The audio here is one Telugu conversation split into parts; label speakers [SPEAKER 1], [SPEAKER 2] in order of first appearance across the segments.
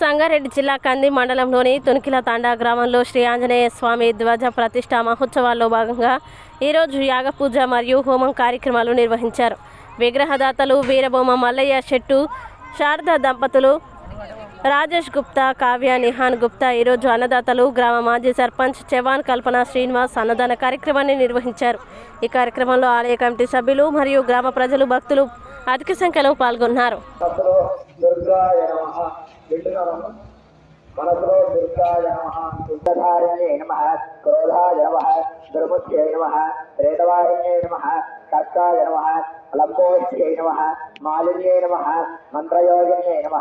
[SPEAKER 1] సంగారెడ్డి జిల్లా కంది మండలంలోని తునికిల తాండా గ్రామంలో శ్రీ ఆంజనేయ స్వామి ధ్వజ ప్రతిష్ఠా మహోత్సవాల్లో భాగంగా ఈరోజు యాగపూజ మరియు హోమం కార్యక్రమాలు నిర్వహించారు. విగ్రహదాతలు వీరభూమ మల్లయ్య శెట్టు శారదా దంపతులు రాజేష్ గుప్తా కావ్య నిహాన్ గుప్తా ఈరోజు అన్నదాతలు గ్రామ మాజీ సర్పంచ్ చవాన్ కల్పన శ్రీనివాస్ అన్నదాన కార్యక్రమాన్ని నిర్వహించారు. ఈ కార్యక్రమంలో ఆలయ కమిటీ సభ్యులు మరియు గ్రామ ప్రజలు భక్తులు అధిక సంఖ్యలో పాల్గొన్నారు.
[SPEAKER 2] వింటున్నారమ్మ మనసులో దుర్గాయ నమ దుర్గధారిణ్యే నమ క్రోధాయ నమ దుర్ముఖ్యై నమ ప్రేతవారిణ్యే నమ కర్కాయ నమ లంబోష్యై నమ మాలిన్యై నమ మంత్రయోగిన్యై నమ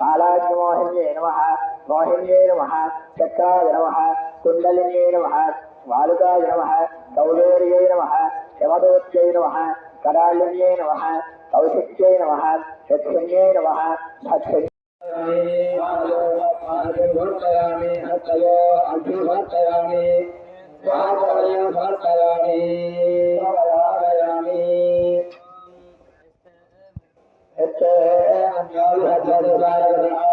[SPEAKER 2] కాళాగ్నిమోహిన్యై నమ మోహిన్యై నమ చక్రాయ నమ కుండలిన్యై నమ వాలుకాయ నమ కౌలేర్యై నమ శమదోత్యై నమ కరాళిన్యై నమ కౌశిక్యై నమ యక్షిణ్యై నమ பார்க்கலாமி ஹத்தையோ அபி பார்க்கலாமி பார்க்கலையும் பார்க்கலாமி பார்க்கலாமி எத்தே அஞ்சாவது ஹத்தாறு பார்க்கலாம்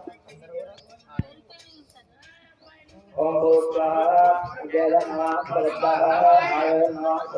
[SPEAKER 2] ओमोत्वाहा जय नमः सर्वतः आय नमः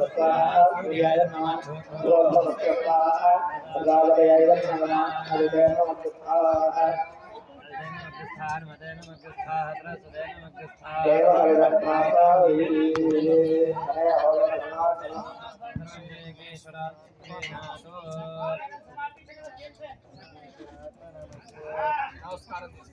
[SPEAKER 2] नमस्कार।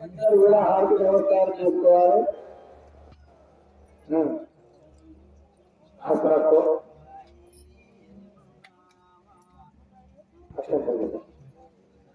[SPEAKER 2] అందరూ కూడా హారతి నమస్కారం చేసుకోవాలి అసలు ఓం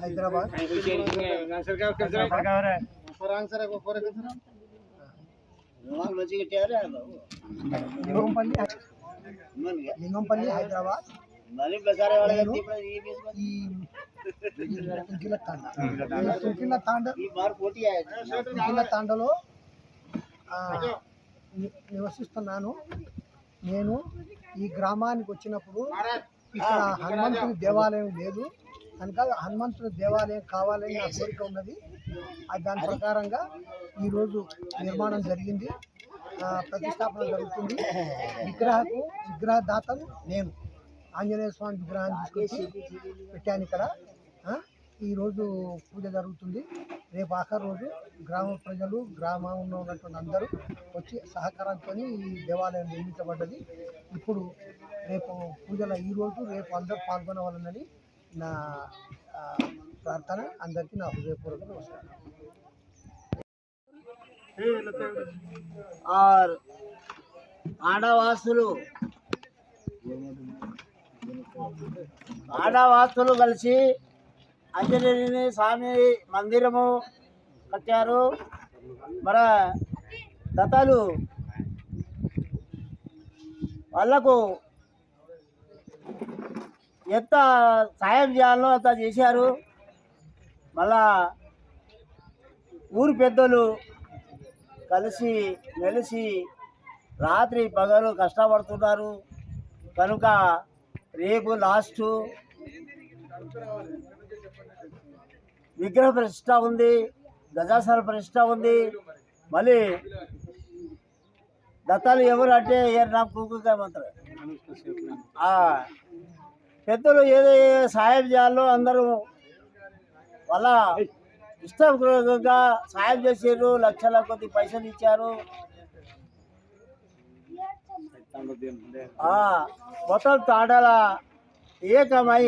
[SPEAKER 3] హైదరాబాద్. తాండ తుంకిల తాండలో నివసిస్తున్నాను. నేను ఈ గ్రామానికి వచ్చినప్పుడు ఇక్కడ హనుమంతుని దేవాలయం లేదు. కనుక హనుమంతుడి దేవాలయం కావాలని నా కోరిక ఉన్నది. దాని ప్రకారంగా ఈరోజు నిర్మాణం జరిగింది. ప్రతిష్టాపన జరుగుతుంది. విగ్రహకు విగ్రహదాతను నేను ఆంజనేయ స్వామి విగ్రహాన్ని తీసుకొచ్చి పెట్టాను ఇక్కడ. ఈరోజు పూజ జరుగుతుంది. రేపు ఆఖరి రోజు గ్రామ ప్రజలు గ్రామంలో ఉన్నటువంటి అందరూ వచ్చి సహకారంతో ఈ దేవాలయం నిర్మించబడ్డది. ఇప్పుడు రేపు పూజల ఈరోజు రేపు అందరూ పాల్గొనవాలన్నది నా ప్రార్థన అందరికీ నా హృదయపూర్వక నమస్కారం.
[SPEAKER 4] ఆడవాసులు ఆడవాసులు కలిసి అంజనేయుని స్వామి మందిరము కట్టారు. మన దత్తలు వాళ్ళకు ఎంత సాయం చేయాలో అంత చేశారు. మళ్ళా ఊరు పెద్దలు కలిసి మెలిసి రాత్రి పగలు కష్టపడుతున్నారు. కనుక రేపు లాస్ట్ విగ్రహ ప్రతిష్ట ఉంది గజాసర ప్రతిష్ట ఉంది. మళ్ళీ దత్తాలు ఎవరు అంటే ఏరు నాకు కుక్కుమంటారు పెద్దలు ఏదో సాయం చేయాలో అందరూ వాళ్ళ ఇష్టపూర్వకంగా సాయం చేసారు లక్షల కొద్ది పైసలు ఇచ్చారు. మొత్తం తాడల ఏకమై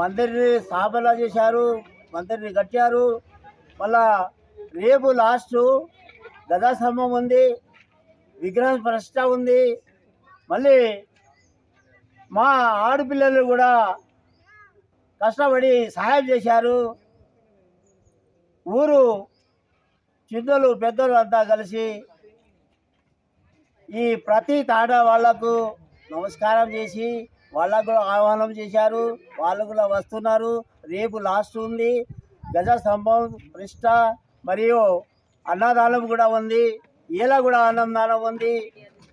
[SPEAKER 4] మందిర్ని స్థాపన చేశారు మందిర్ని కట్టారు. మళ్ళా రేపు లాస్ట్ గదాస్తంభం ఉంది విగ్రహం ప్రశ్న ఉంది. మళ్ళీ మా ఆడపిల్లలు కూడా కష్టపడి సహాయం చేశారు. ఊరు చిన్నలు పెద్దలు అంతా కలిసి ఈ ప్రతి తాట వాళ్ళకు నమస్కారం చేసి వాళ్ళకు కూడా ఆహ్వానం చేశారు. వాళ్ళు కూడా వస్తున్నారు. రేపు లాస్ట్ ఉంది. గజ స్తంభం పృష్ట మరియు అన్నదానం కూడా ఉంది. ఇలా కూడా అన్నదానం ఉంది.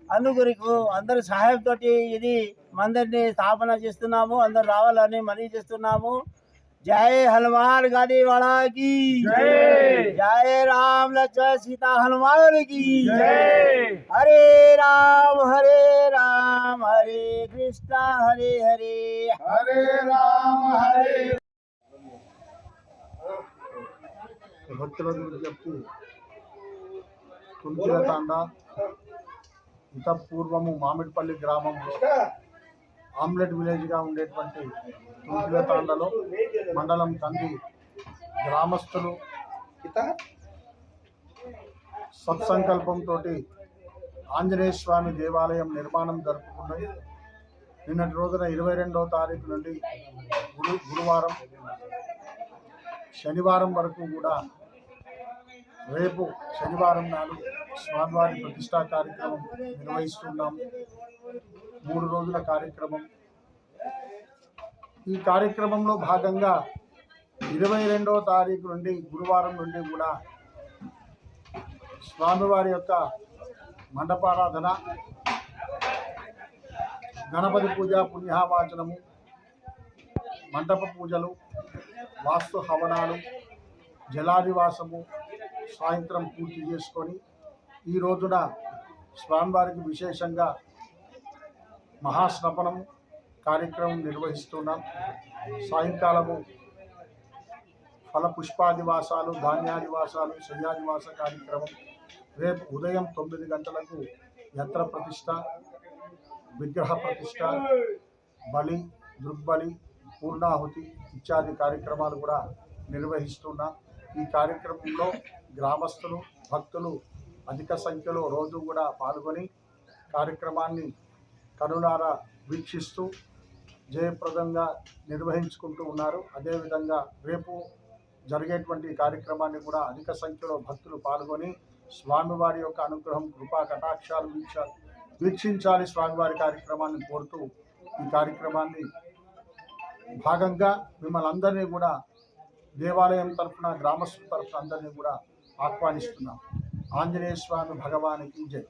[SPEAKER 4] అందుగురికి అందరి సహాయంతో ఇది మందిర్ని స్థాపన చేస్తున్నాము అందరు రావాలని మనీ చేస్తున్నాము. జై హనుమాన్ గాది వాడాకి. జై. రామ్ లక్ష్మణ సీతా హనుమాన్ की హరే రామ్ హరే రామ్ హరే కృష్ణ హరే హరే.
[SPEAKER 2] హరే రామ హరే
[SPEAKER 5] భక్తులకు తుంకిల తాండ ఇంత పూర్వము మామిడిపల్లి గ్రామంలో ఆమ్లెట్ విలేజ్గా ఉండేటువంటి తాండలో మండలం కంది గ్రామస్తులు సత్సంకల్పంతో ఆంజనేయ స్వామి దేవాలయం నిర్మాణం జరుపుకున్నాయి నిన్నటి రోజున ఇరవై రెండవ తారీఖు నుండి గురు గురువారం శనివారం వరకు కూడా రేపు శనివారం నాడు స్వామివారి ప్రతిష్టా కార్యక్రమం నిర్వహిస్తున్నాం. మూడు రోజుల కార్యక్రమం. ఈ కార్యక్రమంలో భాగంగా ఇరవై రెండవ తారీఖు నుండి గురువారం నుండి కూడా స్వామివారి యొక్క మండపారాధన గణపతి పూజ పుణ్యవాచనము మండప పూజలు వాస్తు హవనాలు జలాదివాసము సాయంత్రం పూర్తి చేసుకొని ఈ రోజున స్వామివారికి విశేషంగా మహాస్నపనం కార్యక్రమం నిర్వహిస్తున్నాం. సాయంకాలము ఫలపుష్పాదివాసాలు ధాన్యాదివాసాలు శయ్యాదివాస కార్యక్రమం. రేపు ఉదయం తొమ్మిది గంటలకు యంత్ర ప్రతిష్ట విగ్రహ ప్రతిష్ట బలి దృగ్బలి పూర్ణాహుతి ఇత్యాది కార్యక్రమాలు కూడా నిర్వహిస్తున్నాం. ఈ కార్యక్రమంలో గ్రామస్తులు భక్తులు అధిక సంఖ్యలో రోజు కూడా పాల్గొని కార్యక్రమాన్ని కనులారా వీక్షిస్తూ జయప్రదంగా నిర్వహించుకుంటూ ఉన్నారు. అదేవిధంగా రేపు జరిగేటువంటి కార్యక్రమాన్ని కూడా అధిక సంఖ్యలో భక్తులు పాల్గొని స్వామివారి యొక్క అనుగ్రహం కృపా కటాక్షాలు వీక్ష వీక్షించాలి స్వామివారి కార్యక్రమాన్ని కోరుతూ ఈ కార్యక్రమాన్ని భాగంగా మిమ్మల్ని అందరినీ కూడా దేవాలయం తరఫున గ్రామస్తుల తరఫున అందరినీ కూడా ఆహ్వానిస్తున్నాం. ఆంజనేయ స్వామి భగవానికి జై.